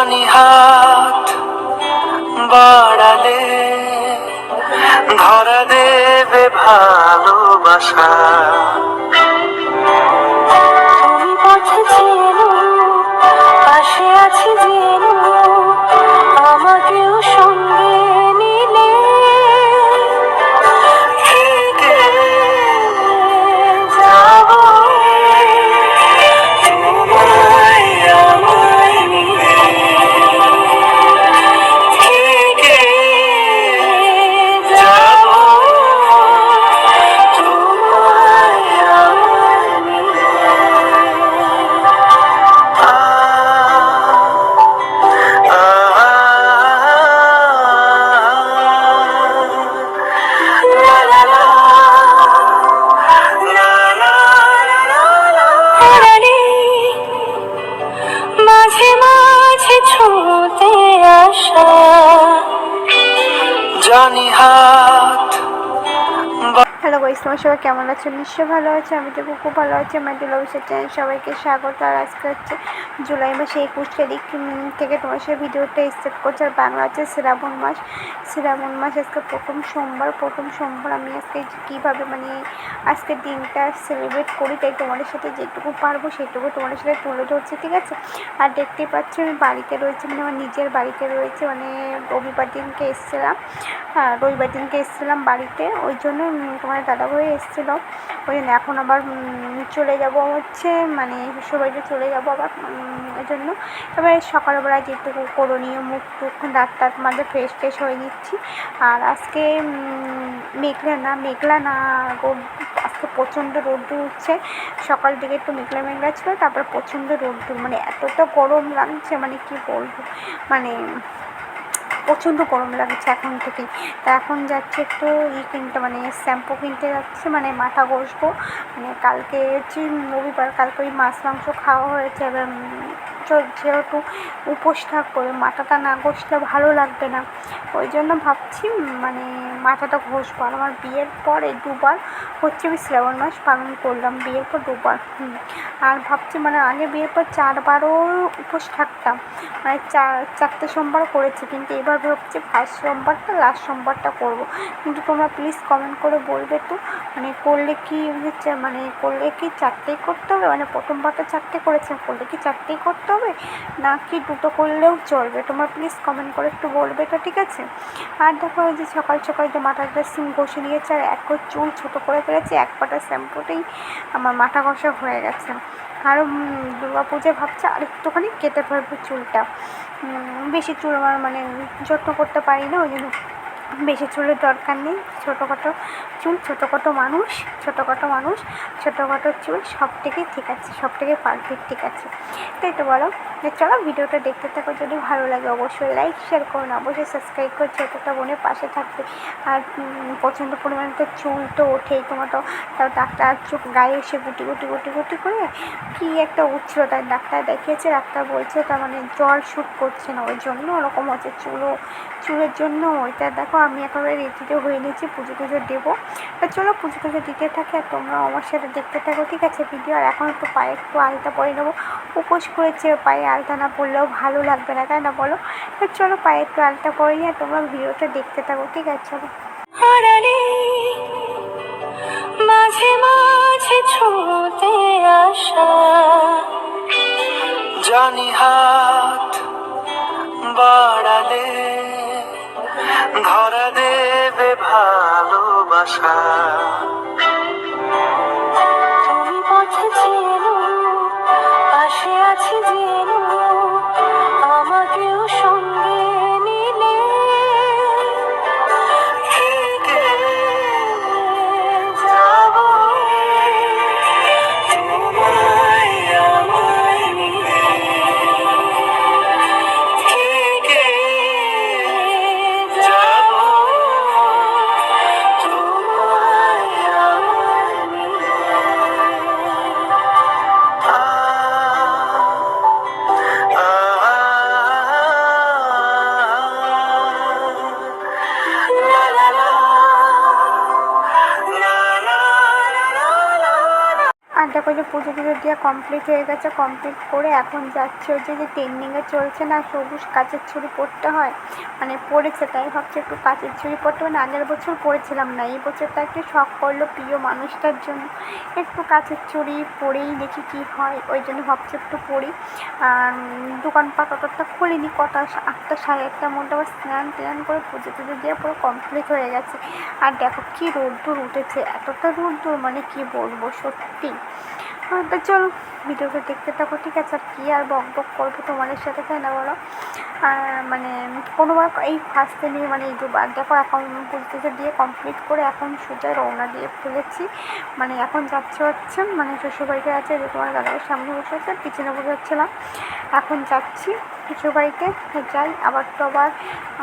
জানি হাত বাড়ালে ধরা দেবে ভালোবাসা। হ্যালো গাইস তোমার সবাই কেমন আছো? নিশ্চয়ই ভালো আছে আমি তো খুব ভালো আছি। আমার টেলিভিশন চ্যানেল সবাইকে স্বাগত। আর আজকে হচ্ছে জুলাই মাসে একুশ তারিখ থেকে তোমার সাথে ভিডিওটা স্টার্ট করছে। আর বাংলা হচ্ছে শ্রাবণ মাস। শ্রাবণ মাস আজকে প্রথম সোমবার প্রথম সোমবার আমি আজকে কীভাবে মানে আজকের দিনটা সেলিব্রেট করি তাই তোমাদের সাথে যেটুকু পারব সেটুকু তোমাদের সাথে তুলে ধরছি ঠিক আছে? আর দেখতেই পাচ্ছি আমি বাড়িতে রয়েছে মানে আমার নিজের বাড়িতে রয়েছে মানে রবিবার দিনকে এসেছিলাম। রবিবার দিনকে এসেছিলাম বাড়িতে। ওই জন্য উম, তোমার দাদাভাই এসেছিল। ওই জন্য এখন আবার চলে যাব হচ্ছে মানে শ্বশুরবাড়িতে চলে যাব আবার ওই জন্য। এবার সকালবেলা যেটুকু করণীয় মুখ টুক দাঁত টাত মাঝে ফ্রেশ ট্রেশ হয়ে নিচ্ছি। আর আজকে মেঘলা না মেঘলা না রোদ আজকে প্রচণ্ড রোদ্দুর উঠছে। সকাল দিকে একটু মেঘলা মেঘলা ছিল, তারপর প্রচণ্ড রোদ্দুর। মানে এতটা গরম লাগছে মানে কি বলব? মানে প্রচণ্ড গরম লাগছে এখন থেকেই তা এখন যাচ্ছে একটু ই কিনতে মানে শ্যাম্পু কিনতে যাচ্ছে মানে মাথা বসবো মানে কালকে হচ্ছে রবিবার, কালকে ওই মাছ, মাংস খাওয়া হয়েছে, এবার যেহেতু উপোস এবার মাথাটা না ঘষলে ভালো লাগবে না। ওই জন্য ভাবছি মানে মাথাটা ঘষবো। আর আমার বিয়ের পরে দুবার হচ্ছে আমি শ্রাবণ মাস পালন করলাম, বিয়ের পর দুবার। আর ভাবছি মানে আগে বিয়ের পর চারবারও উপোস থাকতাম। মানে চার চারটে সোমবার করেছি, কিন্তু এবার ভাবছি ফার্স্ট সোমবারটা লাস্ট সোমবারটা করব। কিন্তু তোমরা প্লিজ কমেন্ট করে বলবে তো মানে করলে কি হচ্ছে মানে করলে কি চারটেই করতে হবে? মানে প্রথমবার তো চারটে করেছে করলে কি চারটেই করতে হবে? না কি দুটো করলেও চলবে? তোমরা প্লিজ কমেন্ট করে একটু বলবে তো, ঠিক আছে? আর দেখো যে সকাল সকাল যে মাথাটা সিম ঘষে নিয়েছে আর এক চুল ছোটো করে ফেলেছি, এক পাটা শ্যাম্পুতেই আমার মাথা ঘষা হয়ে গেছে। আর দুর্গা পুজোয় ভাবছি আর একটুখানি কেটে ফেলব চুলটা। বেশি চুল আমার মানে যত্ন করতে পারি না, ওই জন্য বেশি চুলের দরকার নেই। ছোটোখাটো চুল, ছোটোখাটো মানুষ ছোটোখাটো মানুষ, ছোটোখাটো চুল সব থেকেই ঠিক আছে সব থেকে পারফেক্ট ঠিক আছে। তাই তো বলো চলো ভিডিওটা দেখতে থাকো, যদি ভালো লাগে অবশ্যই লাইক শেয়ার করুন অবশ্যই সাবস্ক্রাইব করে ছোটোটা বোনের পাশে থাকবে। আর প্রচণ্ড পরিমাণে তো চুল তো ওঠেই, তোমার তো ডাক্তার চোখ গায়ে এসে গুটি গুটি গুটি গুটি করে কি একটা উঠছিল তাই ডাক্তার দেখিয়েছে, ডাক্তার বলছে, তার মানে জল শ্যুট করছে না, ওই জন্য ওরকম হচ্ছে, চুলও, চুলের জন্য ওইটা দেখো আমি একেবারে রেডিতে হয়ে নিয়েছি, পুজো টুজো দেবো। তা চলো পুজো টুজো দিতে থাকে আর তোমরা আমার সাথে দেখতে থাকো, ঠিক আছে ভিডিও আর এখন একটু পায়ে একটু আলতা পরে নেব। উপোস করেছে, পায়ে আলতা না পরলেও ভালো লাগবে না, তাই না বলো? তা চলো পায়ে একটু আলতা পরে নিয়ে তোমরা ভিডিওটা দেখতে থাকো, ঠিক আছে, চলো। মাঝে মাঝে ছুঁতে আসা, জানি হাত বাড়ালে ধরা দেবে ভালোবাসা। দেখো যে পুজো টুজো দিয়ে কমপ্লিট হয়ে গেছে কমপ্লিট করে এখন যাচ্ছে হচ্ছে যে ট্রেন্ডিংয়ে চলছে না, সবুজ কাচের ছুরি পরতে হয়। মানে পড়েছে, তাই ভাবছি একটু কাচের ছুরি পরতে মানে আগের বছর পড়েছিলাম না, এই বছরটা একটু শখ করল প্রিয় মানুষটার জন্য। একটু কাচের ছুরি পরেই দেখি কি হয়, ওই জন্য ভাবছি একটু পড়ি আর দোকানপাট অতটা খুলিনি, কটা আটটা সাড়ে আটটার মধ্যে আবার স্নান টান করে পুজো টুজো দিয়ে পুরো কমপ্লিট হয়ে গেছে। আর দেখো কী রোদ্দুর উঠেছে, এতটা রোদ্দুর মানে কি বলব সত্যি। তো চলো। ভিডিওটা দেখতে থাকো, ঠিক আছে? আর কী আর বক বক করব তোমাদের সাথে, তাই না বলো? আর মানে কোনোবার এই ফার্স্টে নিয়ে মানে এই দুবার দেখো, এখন পুজো দিয়ে কমপ্লিট করে এখন সোজা রওনা দিয়ে ফেলেছি। মানে এখন যাচ্ছে হচ্ছে মানে শ্বশুরবাড়িতে আছে যে তোমার দাদার সামনে বসে আছে, পিছনে বসে হচ্ছিলাম এখন যাচ্ছি শ্বশুরবাড়িতে, যাই, আবার তো আবার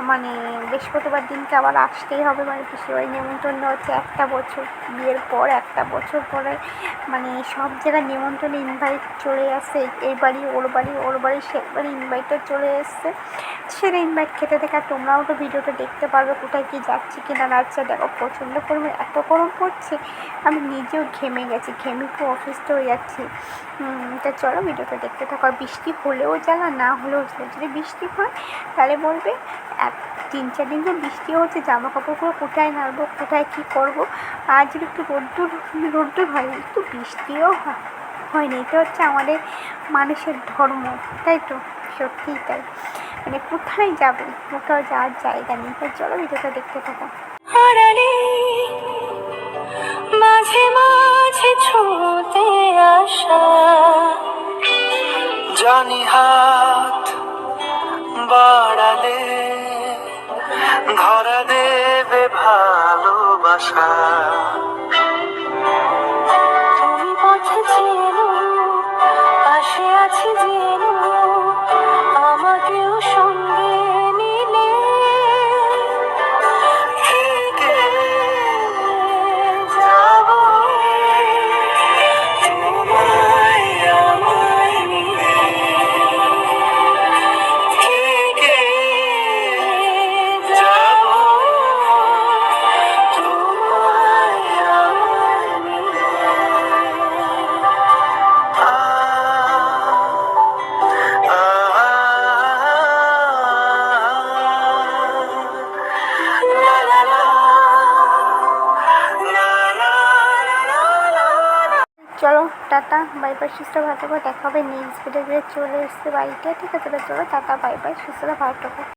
মানে বৃহস্পতিবার দিনকে আবার আসতেই হবে মানে পিসিবাড়ি নেমন্তন্ন হচ্ছে একটা বছর, বিয়ের পর একটা বছর পরে মানে সব জায়গায় নিমন্ত্রণ ইনভাইট চলে আসে, এই বাড়ি, ওর বাড়ি ওর বাড়ি, সে বাড়ি ইনভাইটও চলে এসছে। সেটা ইনভাইট খেতে থেকে আর তোমরাও তো ভিডিওটা দেখতে পারবে, কোথায় কী যাচ্ছি কি না যাচ্ছে, দেখো প্রচণ্ড পরিমাণে এত গরম পড়ছে, আমি নিজেও ঘেমে গেছি, ঘেমে খুব অসুস্থ হয়ে যাচ্ছি। তা চলো ভিডিওটা দেখতে থাকো, আর বৃষ্টি হলেও জ্বালা, না হলেও যদি বৃষ্টি হয়, তাহলে বলবে, এক, তিন, চার দিন ধরে বৃষ্টি হচ্ছে জামা কাপড়গুলো কোথায় নাড়বো, কোথায় কী করব, আর যদি একটু রোদ্দুর রোদ্দুর হয়, একটু বৃষ্টিও হয়। হয়নি। এটা হচ্ছে আমাদের মানুষের ধর্ম, তাই তো? সত্যিই তাই। মানে কোথায় যাবে? কোথাও যাওয়ার জায়গা নেই। তাই চলো ভিডিওটা দেখতে থাকো। মাঝে মাঝে ছুঁতে আসা জানি হাত বাড়ালে ধরা দেবে ভালোবাসা। চলো, টাটা বাই বাই সুস্থ ভালো থাকো, দেখা হবে নেক্সট ভিডিও চলে এসছে বাড়িতে, ঠিক আছে চলো, টাটা বাই বাই সুস্থ ভালো থাকো